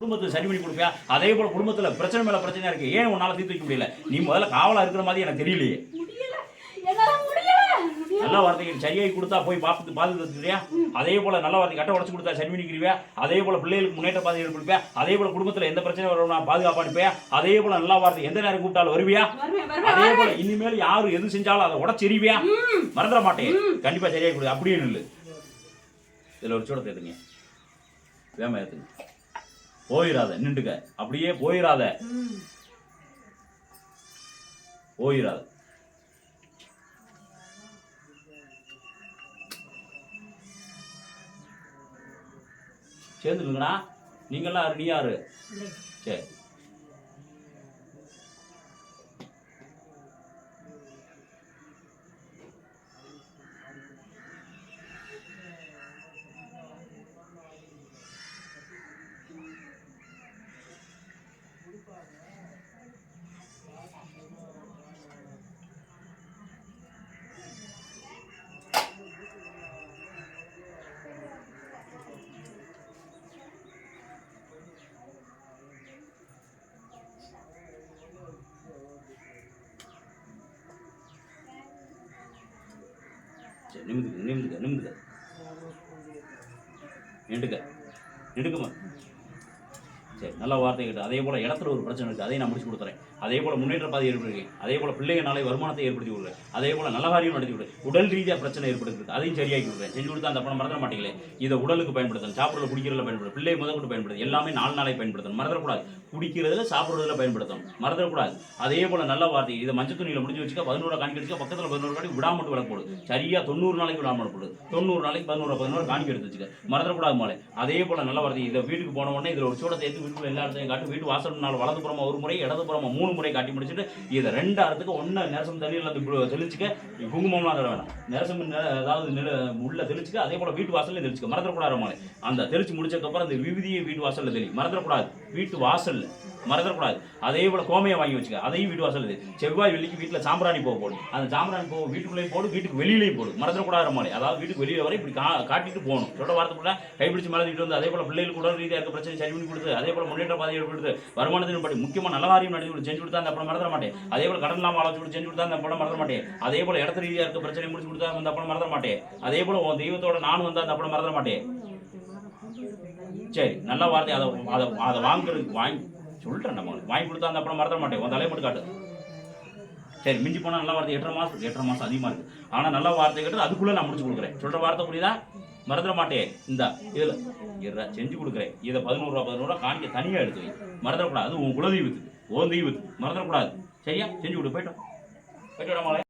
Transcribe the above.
குடும்பத்தை சரி பண்ணி கொடுப்பியா? அதே போல குடும்பத்துல பிரச்சனை மேல பிரச்சனை இருக்கு. ஏன் உன்னால தீர்த்து வைக்க முடியல? நீ முதல்ல காவலா இருக்கிற மாதிரி எனக்கு தெரியலையே. நல்ல வார்த்தைகள் சரியாகி கொடுத்தா போய் பார்த்து பாதுகாத்துக்கிறியா அதே போல நல்ல வார்த்தை கட்ட உடச்சு கொடுத்தா சரி பண்ணிக்கிறியா? அதே போல பிள்ளைகளுக்கு முன்னேற்ற பாதை கொடுப்பியா? அதே போல குடும்பத்துல எந்த பிரச்சனை வரும் நான் பாதுகாப்பா அனுப்பியா அதே போல நல்ல வார்த்தை எந்த நேரம் கூப்பிட்டாலும் வருவியா? அதே போல இனிமேல் யாரு எது செஞ்சாலும் அதை உடச்செறிவியா? மறந்துட மாட்டேன். கண்டிப்பா சரியாகி கொடு அப்படியே நில்லு. இதுல ஒரு சூட தேத்துங்க வேம ஏத்துங்க போயிடாத நின்றுக்க. அப்படியே போயிடாத. போயிடாத சேர்ந்துருங்கண்ணா. நீங்களாம் யாரு நீ யாரு. சரி. சரி நிமிந்துக்க நிமிந்துக்க நிமிந்துக்க நின்றுக்க. நின்றுக்குமா சரி நல்ல வார்த்தை கேட்டு அதே போல இடத்துல ஒரு பிரச்சனை இருக்கு. அதையும் நான் முடிச்சு கொடுத்துறேன். அதே போல முன்னேற்ற பாதை ஏற்படுகிறேன் அதே போல பிள்ளைங்க நாளை வருமானத்தை ஏற்படுத்தி கொடுக்குறேன் அதே போல நல்ல காரியம் நடத்தி விடுறேன் உடல் ரீதியாக பிரச்சனை ஏற்படுத்துறது அதையும் சரியாக்கி கொடுக்குறேன். செஞ்சு கொடுத்தா அந்த பணம் மறந்துட மாட்டீங்களே. இதை உடலுக்கு பயன்படுத்தணும் சாப்பிட்றதுல குடிக்கிறதுல பயன்படுத்தும் பிள்ளை முதல் கொண்டு பயன்படுத்தும் எல்லாமே நாலு நாளை பயன்படுத்தணும். மறந்துடக்கூடாது. குடிக்கிறதுல சாப்பிட்றதுல பயன்படுத்தணும். மறந்துடக்கூடாது. அதே போல நல்ல வார்த்தை. இதை மஞ்சள் துணியில் முடிஞ்சு வச்சுக்க. பதினோரு காணிக்க வச்சுக்க. பக்கத்துல பதினோரு காணி விடாமட்டு விளக்கு போடு. சரியா தொண்ணூறு நாளைக்கு விடாம போடு. தொண்ணூறு நாளைக்கு பதினோரு பதினோரு காணிக்க எடுத்து வச்சுக்க. மறந்துடக்கூடாது மாலை. அதே போல் நல்ல வார்த்தை. இதை வீட்டுக்கு போன உடனே இதில் ஒரு சூடத்தை எடுத்து வீட்டுக்குள்ள எல்லா இடத்தையும் காட்டி வீட்டு வாசல் நாள் ஒரு முறை இடதுபுறமா மூணு முறை காட்டி முடிச்சுட்டு இதை ரெண்டு அறத்துக்கு ஒன்று நேசம் தண்ணியில் அந்த தெளிச்சுக்க குங்குமம்லாம் தர வேணாம். நேசம் அதாவது நில- உள்ள தெளிச்சுக்க அதே போல் வீட்டு வாசல்ல தெளிச்சுக்க. மறந்துடக்கூடாது மாலை அந்த தெளிச்சு முடிச்சதுக்கப்புறம் அந்த விபதியை வீட்டு வாசல்ல தெளி. மறந்துடக்கூடாது. வீட்டு வாசல்ல. மறந்துடக்கூடாது அதே போல கோமையை வாங்கி வச்சுக்க. அதையும் வீட்டு வாசல் இது செவ்வாய் வெள்ளிக்கு வீட்டில் சாம்பிராணி போக போடும் அந்த சாம்பிராணி போக வீட்டுக்குள்ளேயும் போடு வீட்டுக்கு வெளியிலையும் போடு. மறந்துடக்கூடாது மாதிரி. அதாவது வீட்டுக்கு வெளியில் வரை இப்படி கா- காட்டிட்டு போகணும். சொல்ல வாரத்துக்குள்ள கைப்பிடிச்சு மறந்துட்டு வந்து அதே போல் பிள்ளைகளுக்கு உடல் ரீதியாக இருக்க பிரச்சனை சரி பண்ணி கொடுத்து அதே போல் முன்னேற்ற பாதையை கொடுத்து வருமானத்தின் படி முக்கியமாக நல்ல காரியம் நடந்து கொடுத்து செஞ்சு கொடுத்தா அந்த பணம் மறந்துட மாட்டேன். அதே போல் கடன் இல்லாமல் ஆலோசனை கொடுத்து செஞ்சு கொடுத்தா அந்த பணம் மறந்துட மாட்டேன். அதே போல் இடத்து ரீதியாக இருக்க பிரச்சனை முடிச்சு கொடுத்தா அந்த பணம் மறந்துட மாட்டேன். அதே போல உன் தெய்வத்தோட நானும் வந்தால் அந்த பணம் மறந்துட மாட்டேன். சரி நல்ல வார்த்தை. அதை அதை அதை வாங்குறதுக்கு வாங்கி சொல்றேன் நம்ம. வாங்கி கொடுத்தா அந்த அப்புறம் மறந்துட மாட்டேன். உன் தலையை மட்டும் காட்டு. சரி மிஞ்சி போனால் நல்ல வார்த்தை எட்டரை மாதம் எட்டரை மாதம் அதிகமாக இருக்குது ஆனால் நல்ல வார்த்தை கேட்டு அதுக்குள்ளே நான் முடிச்சு கொடுக்குறேன். சொல்கிற வார்த்தை புரியுதா? மறந்துட மாட்டேன். இந்த இதில். இருடா, செஞ்சு கொடுக்குறேன். இதை பதினோரு ரூபா பதினோரு ரூபா காணிக்க தனியாக எடுத்து வை. மறந்துடக்கூடாது. அது உன் குலதெய்வத்துக்கு. ஓன் தெய்வத்துக்கு. மறந்துடக்கூடாது. சரியா? செஞ்சு கொடு. போயிட்டோம் போயிட்டு மாலை.